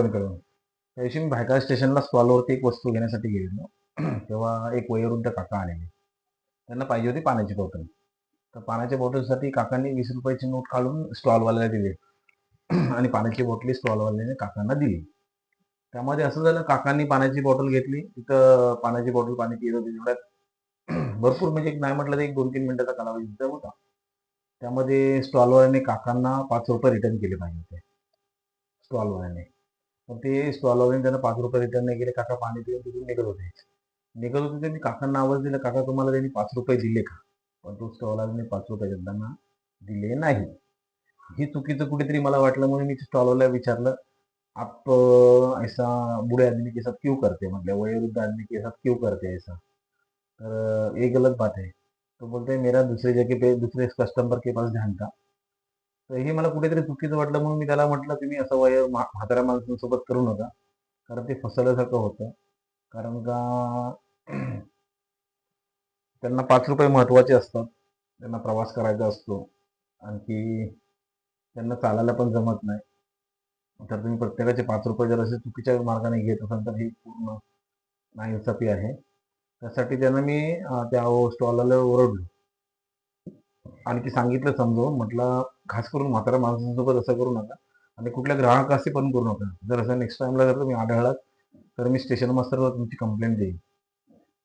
मित्रांनो त्या दिवशी मी भायखळा स्टेशनला स्टॉलवरती एक वस्तू घेण्यासाठी गेलेलो. तेव्हा एक वयोवृद्ध काका आलेले. त्यांना पाहिजे होती पाण्याची बॉटल तर पाण्याच्या बॉटलसाठी काकांनी वीस रुपयाची नोट काढून स्टॉलवाल्याला दिली. आणि पाण्याची बॉटली स्टॉलवाल्याने काकांना दिली. त्यामध्ये असं झालं काकांनी पाण्याची बॉटल घेतली. तिथं पाण्याची बॉटल पाणी पित होती तेवढ्यात. भरपूर म्हणजे एक नाही म्हटलं तर एक दोन तीन मिनिटाचा कालावधी तिथं होता. त्यामध्ये स्टॉलवाल्याने काकांना पाच रुपये रिटर्न केले पाहिजे होते. स्टॉलवाल्याने. पण ते स्टॉलवाल्याने त्यांना पाच रुपये रिटर्न नाही केले. काका पाणी पिऊन तिथून निघत होते. निघत होते त्यांनी काकांना आवाज दिला काका तुम्हाला त्यांनी पाच रुपये दिले का? पण तो स्टॉलवाल्याने पाच रुपये त्यांना दिले नाही. हे चुकीचं कुठेतरी मला वाटलं म्हणून मी स्टॉलवाला विचारलं आप ऐसा बुढे आदमी के साथ क्यों करते? हैं मतलब वयोवृद्ध आदमी के साथ क्यों करते ऐसा? तर ये गलत बात है तो बोलते हैं मेरा दूसरे जगह पे दूसरे कस्टमर के पास ध्यान था. तर हे मला कुठेतरी चुकीचं वाटलं म्हणून मी त्याला म्हटलं तुम्ही असं वय म्हाताऱ्या माणसांसोबत करू नका. कारण ते फसवल्यासारखं होतं. कारण का त्यांना पाच रुपये महत्त्वाचे असतात. त्यांना प्रवास करायचा असतो. आणखी त्यांना चालायला पण जमत नाही. तर तुम्ही प्रत्येकाचे पाच रुपये जर असे चुकीच्या मार्गाने घेत असाल तर ही पूर्ण नाइन्साफी आहे. त्यासाठी त्यांना मी त्या स्टॉलला ओरडलो. आणखी सांगितलं समजावून म्हटलं खास करून म्हाताऱ्या माणसांसोबत असं करू नका आणि कुठल्या ग्राहकाशी पण करू नका. जर असं नेक्स्ट टाइमला जर तुम्ही आढळलात तर मी स्टेशन मास्टरवर तुमची कंप्लेंट देईन.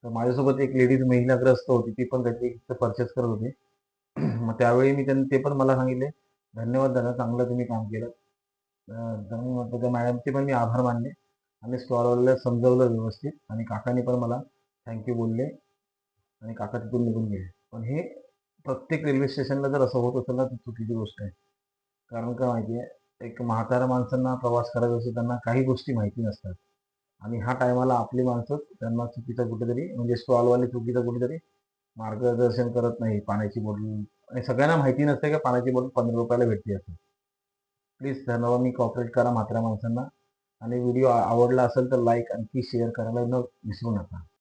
तर माझ्यासोबत एक लेडीज महिलाग्रस्त होती ती पण त्याची परचेस करत होती. मग त्यावेळी मी त्यांनी ते पण मला सांगितले धन्यवाद दादा चांगलं तुम्ही काम केलं. तर मी म्हटलं त्या मॅडमचे पण मी आभार मानले आणि स्टॉलवाल्याला समजवलं व्यवस्थित आणि काकांनी पण मला थँक्यू बोलले आणि काका तिथून निघून गेले. पण हे प्रत्येक रेल्वे स्टेशनला जर असं होत असेल ना तर चुकीची गोष्ट आहे. कारण का माहिती आहे एक म्हाताऱ्या माणसांना प्रवास करायचा असतो त्यांना काही गोष्टी माहिती नसतात. आणि हा टायमाला आपली माणसं त्यांना चुकीचं कुठेतरी म्हणजे स्टॉलवाले चुकीचं कुठेतरी मार्गदर्शन करत नाही. पाण्याची बॉटल आणि सगळ्यांना माहिती नसते का पाण्याची बॉटल पंधरा रुपयाला भेटते असं. प्लीज धन्यवाद मी कॉपरेट करा म्हाताऱ्या माणसांना. आणि व्हिडिओ आवडला असेल तर लाईक आणखी शेअर करायला न विसरू नका.